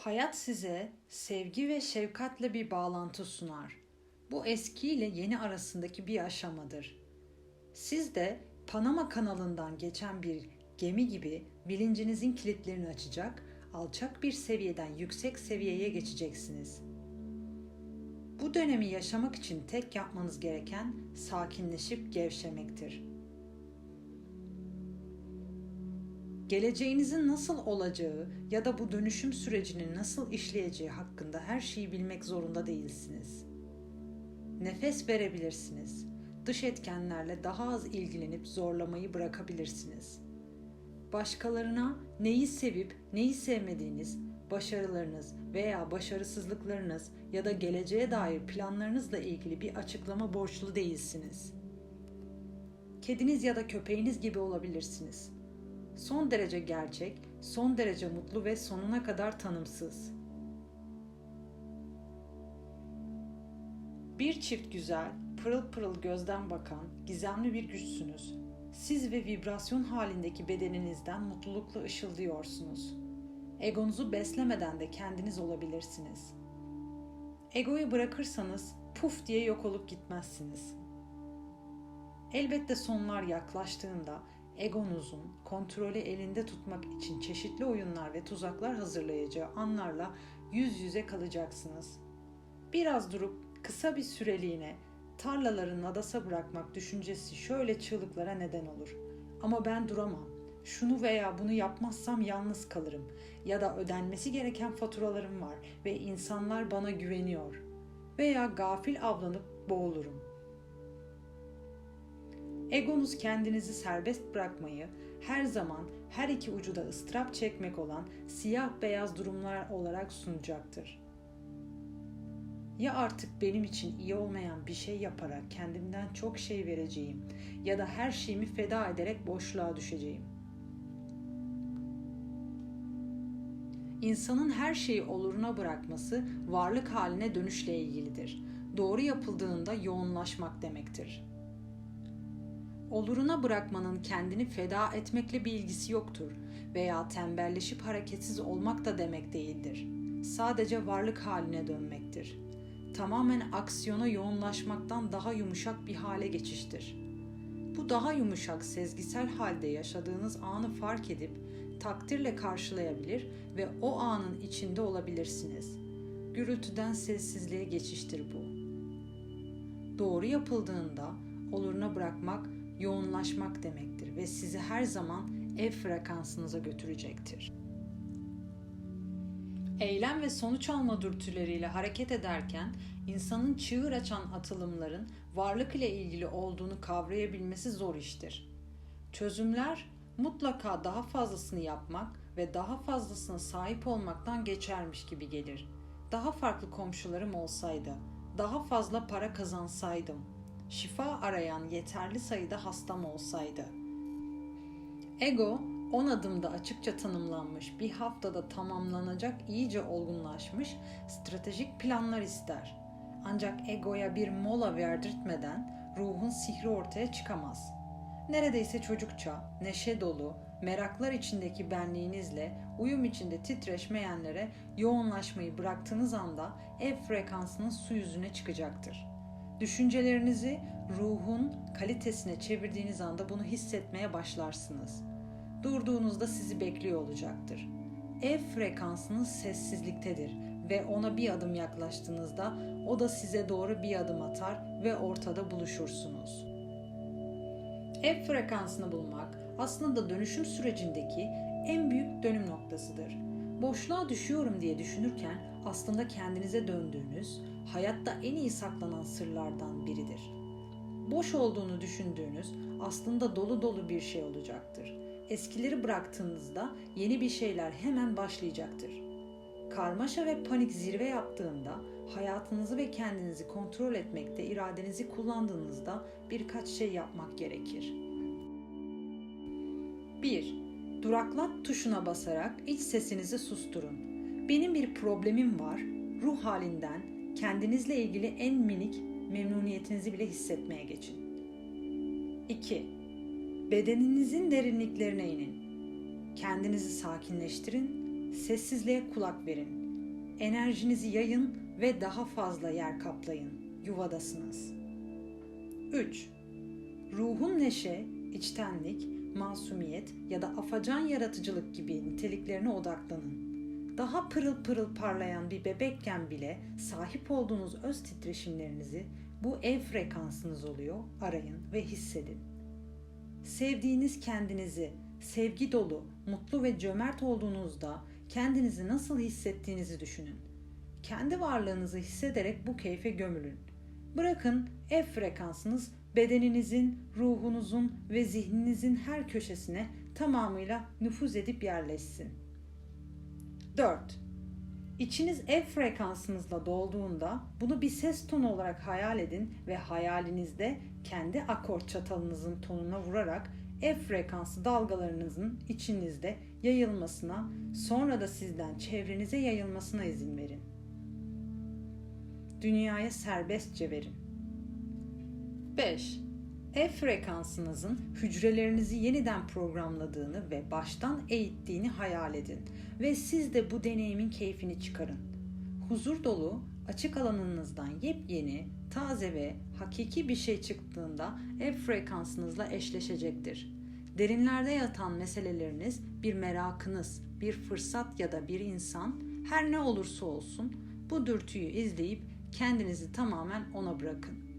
Hayat size sevgi ve şefkatle bir bağlantı sunar. Bu eski ile yeni arasındaki bir aşamadır. Siz de Panama kanalından geçen bir gemi gibi bilincinizin kilitlerini açacak, alçak bir seviyeden yüksek seviyeye geçeceksiniz. Bu dönemi yaşamak için tek yapmanız gereken sakinleşip gevşemektir. Geleceğinizin nasıl olacağı ya da bu dönüşüm sürecinin nasıl işleyeceği hakkında her şeyi bilmek zorunda değilsiniz. Nefes verebilirsiniz. Dış etkenlerle daha az ilgilenip zorlamayı bırakabilirsiniz. Başkalarına neyi sevip neyi sevmediğiniz, başarılarınız veya başarısızlıklarınız ya da geleceğe dair planlarınızla ilgili bir açıklama borçlu değilsiniz. Kediniz ya da köpeğiniz gibi olabilirsiniz. Son derece gerçek, son derece mutlu ve sonuna kadar tanımsız. Bir çift güzel, pırıl pırıl gözden bakan, gizemli bir güçsünüz. Siz ve vibrasyon halindeki bedeninizden mutlulukla ışıldıyorsunuz. Egonuzu beslemeden de kendiniz olabilirsiniz. Egoyu bırakırsanız puf diye yok olup gitmezsiniz. Elbette sonlar yaklaştığında egonuzun kontrolü elinde tutmak için çeşitli oyunlar ve tuzaklar hazırlayacağı anlarla yüz yüze kalacaksınız. Biraz durup kısa bir süreliğine tarlaları nadasa bırakmak düşüncesi şöyle çığlıklara neden olur. Ama ben duramam. Şunu veya bunu yapmazsam yalnız kalırım ya da ödenmesi gereken faturalarım var ve insanlar bana güveniyor veya gafil avlanıp boğulurum. Egonuz kendinizi serbest bırakmayı, her zaman her iki ucu da ıstırap çekmek olan siyah beyaz durumlar olarak sunacaktır. Ya artık benim için iyi olmayan bir şey yaparak kendimden çok şey vereceğim ya da her şeyimi feda ederek boşluğa düşeceğim. İnsanın her şeyi oluruna bırakması varlık haline dönüşle ilgilidir. Doğru yapıldığında yoğunlaşmak demektir.'' Oluruna bırakmanın kendini feda etmekle bir ilgisi yoktur veya tembelleşip hareketsiz olmak da demek değildir. Sadece varlık haline dönmektir. Tamamen aksiyona yoğunlaşmaktan daha yumuşak bir hale geçiştir. Bu daha yumuşak sezgisel halde yaşadığınız anı fark edip takdirle karşılayabilir ve o anın içinde olabilirsiniz. Gürültüden sessizliğe geçiştir bu. Doğru yapıldığında oluruna bırakmak yoğunlaşmak demektir ve sizi her zaman ev frekansınıza götürecektir. Eylem ve sonuç alma dürtüleriyle hareket ederken insanın çığır açan atılımların varlık ile ilgili olduğunu kavrayabilmesi zor iştir. Çözümler mutlaka daha fazlasını yapmak ve daha fazlasına sahip olmaktan geçermiş gibi gelir. Daha farklı komşularım olsaydı, daha fazla para kazansaydım, şifa arayan yeterli sayıda hastam olsaydı. Ego 10 adımda açıkça tanımlanmış, bir haftada tamamlanacak iyice olgunlaşmış stratejik planlar ister. Ancak egoya bir mola verdirtmeden ruhun sihri ortaya çıkamaz. Neredeyse çocukça, neşe dolu, meraklar içindeki benliğinizle uyum içinde titreşmeyenlere yoğunlaşmayı bıraktığınız anda ev frekansının su yüzüne çıkacaktır. Düşüncelerinizi ruhun kalitesine çevirdiğiniz anda bunu hissetmeye başlarsınız. Durduğunuzda sizi bekliyor olacaktır. Ev frekansınız sessizliktedir ve ona bir adım yaklaştığınızda o da size doğru bir adım atar ve ortada buluşursunuz. Ev frekansını bulmak aslında dönüşüm sürecindeki en büyük dönüm noktasıdır. Boşluğa düşüyorum diye düşünürken aslında kendinize döndüğünüz, hayatta en iyi saklanan sırlardan biridir. Boş olduğunu düşündüğünüz aslında dolu dolu bir şey olacaktır. Eskileri bıraktığınızda yeni bir şeyler hemen başlayacaktır. Karmaşa ve panik zirve yaptığında hayatınızı ve kendinizi kontrol etmekte iradenizi kullandığınızda birkaç şey yapmak gerekir. 1. Duraklat tuşuna basarak iç sesinizi susturun. Benim bir problemim var. Ruh halinden kendinizle ilgili en minik memnuniyetinizi bile hissetmeye geçin. 2. Bedeninizin derinliklerine inin. Kendinizi sakinleştirin, sessizliğe kulak verin. enerjinizi yayın ve daha fazla yer kaplayın. Yuvadasınız. 3. Ruhun neşe, içtenlik, masumiyet ya da afacan yaratıcılık gibi niteliklerine odaklanın. Daha pırıl pırıl parlayan bir bebekken bile sahip olduğunuz öz titreşimlerinizi bu ev frekansınız oluyor. Arayın ve hissedin. Sevdiğiniz kendinizi, sevgi dolu, mutlu ve cömert olduğunuzda kendinizi nasıl hissettiğinizi düşünün. Kendi varlığınızı hissederek bu keyfe gömülün. Bırakın F frekansınız bedeninizin, ruhunuzun ve zihninizin her köşesine tamamıyla nüfuz edip yerleşsin. 4. İçiniz F frekansınızla dolduğunda bunu bir ses tonu olarak hayal edin ve hayalinizde kendi akort çatalınızın tonuna vurarak F frekansı dalgalarınızın içinizde yayılmasına, sonra da sizden çevrenize yayılmasına izin verin. Dünyaya serbestçe verin. 5. F frekansınızın hücrelerinizi yeniden programladığını ve baştan eğittiğini hayal edin ve siz de bu deneyimin keyfini çıkarın. Huzur dolu, açık alanınızdan yepyeni, taze ve hakiki bir şey çıktığında F frekansınızla eşleşecektir. Derinlerde yatan meseleleriniz, bir merakınız, bir fırsat ya da bir insan, her ne olursa olsun bu dürtüyü izleyip kendinizi tamamen ona bırakın.